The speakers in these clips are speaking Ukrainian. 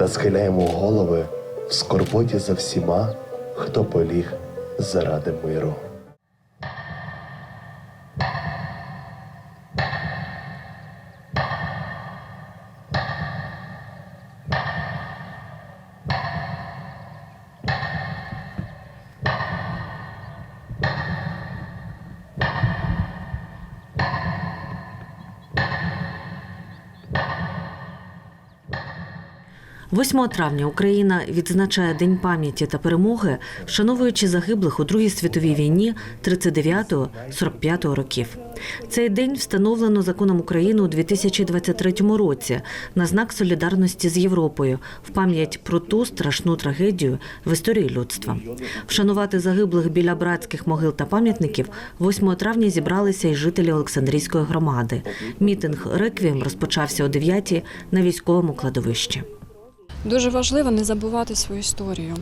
та схиляємо голови в скорботі за всіма, хто поліг заради миру. – 8 травня Україна відзначає День пам'яті та перемоги, вшановуючи загиблих у Другій світовій війні 39-45 років. Цей день встановлено законом України у 2023 році на знак солідарності з Європою в пам'ять про ту страшну трагедію в історії людства. Вшанувати загиблих біля братських могил та пам'ятників 8 травня зібралися й жителі Олександрійської громади. Мітинг реквієм розпочався о 9 на військовому кладовищі. Дуже важливо не забувати свою історію,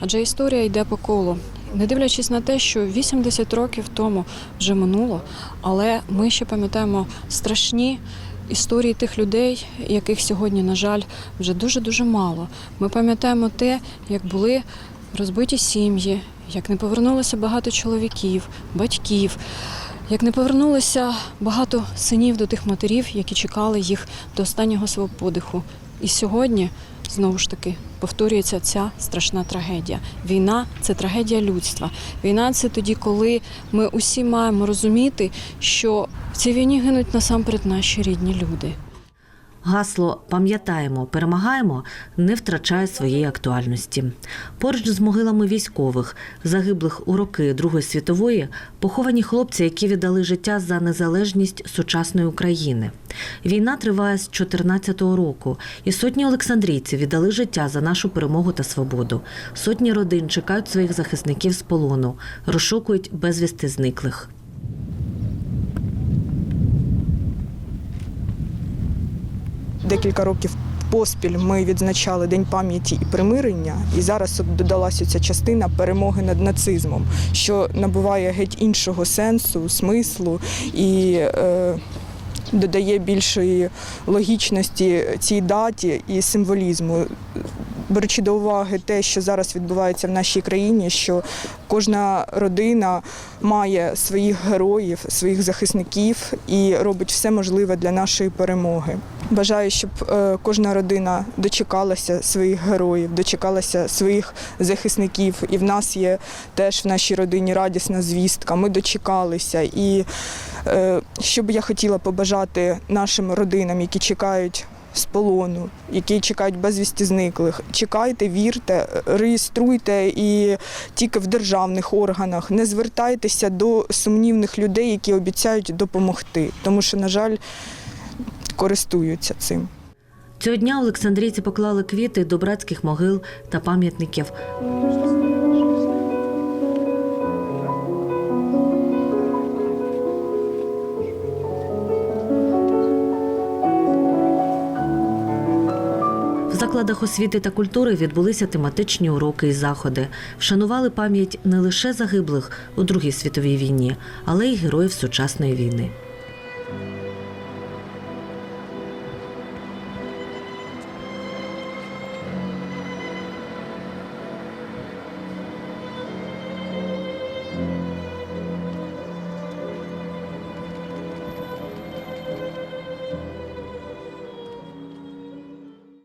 адже історія йде по колу. Не дивлячись на те, що 80 років тому вже минуло, але ми ще пам'ятаємо страшні історії тих людей, яких сьогодні, на жаль, вже дуже дуже мало. Ми пам'ятаємо те, як були розбиті сім'ї, як не повернулося багато чоловіків, батьків. Як не повернулося багато синів до тих матерів, які чекали їх до останнього свого подиху. І сьогодні знову ж таки повторюється ця страшна трагедія. Війна це трагедія людства. Війна це тоді, коли ми усі маємо розуміти, що в цій війні гинуть насамперед наші рідні люди. Гасло Пам'ятаємо, перемагаємо не втрачає своєї актуальності. Поруч з могилами військових, загиблих у роки Другої світової, поховані хлопці, які віддали життя за незалежність сучасної України. Війна триває з 14-го року, і сотні олександрійців віддали життя за нашу перемогу та свободу. Сотні родин чекають своїх захисників з полону, розшукують безвісти зниклих. Декілька років поспіль ми відзначали День пам'яті і примирення, і зараз додалася ця частина перемоги над нацизмом, що набуває геть іншого сенсу, смислу і е, додає більшої логічності цій даті і символізму. Беручи до уваги те, що зараз відбувається в нашій країні, що кожна родина має своїх героїв, своїх захисників і робить все можливе для нашої перемоги. Бажаю, щоб е, кожна родина дочекалася своїх героїв, дочекалася своїх захисників. І в нас є теж в нашій родині радісна звістка. Ми дочекалися. І е, що б я хотіла побажати нашим родинам, які чекають з полону, які чекають безвісті зниклих. Чекайте, вірте, реєструйте і тільки в державних органах. Не звертайтеся до сумнівних людей, які обіцяють допомогти, тому що, на жаль, користуються цим. Цього дня олександрійці поклали квіти до братських могил та пам'ятників. В закладах освіти та культури відбулися тематичні уроки і заходи. Вшанували пам'ять не лише загиблих у Другій світовій війні, але й героїв сучасної війни.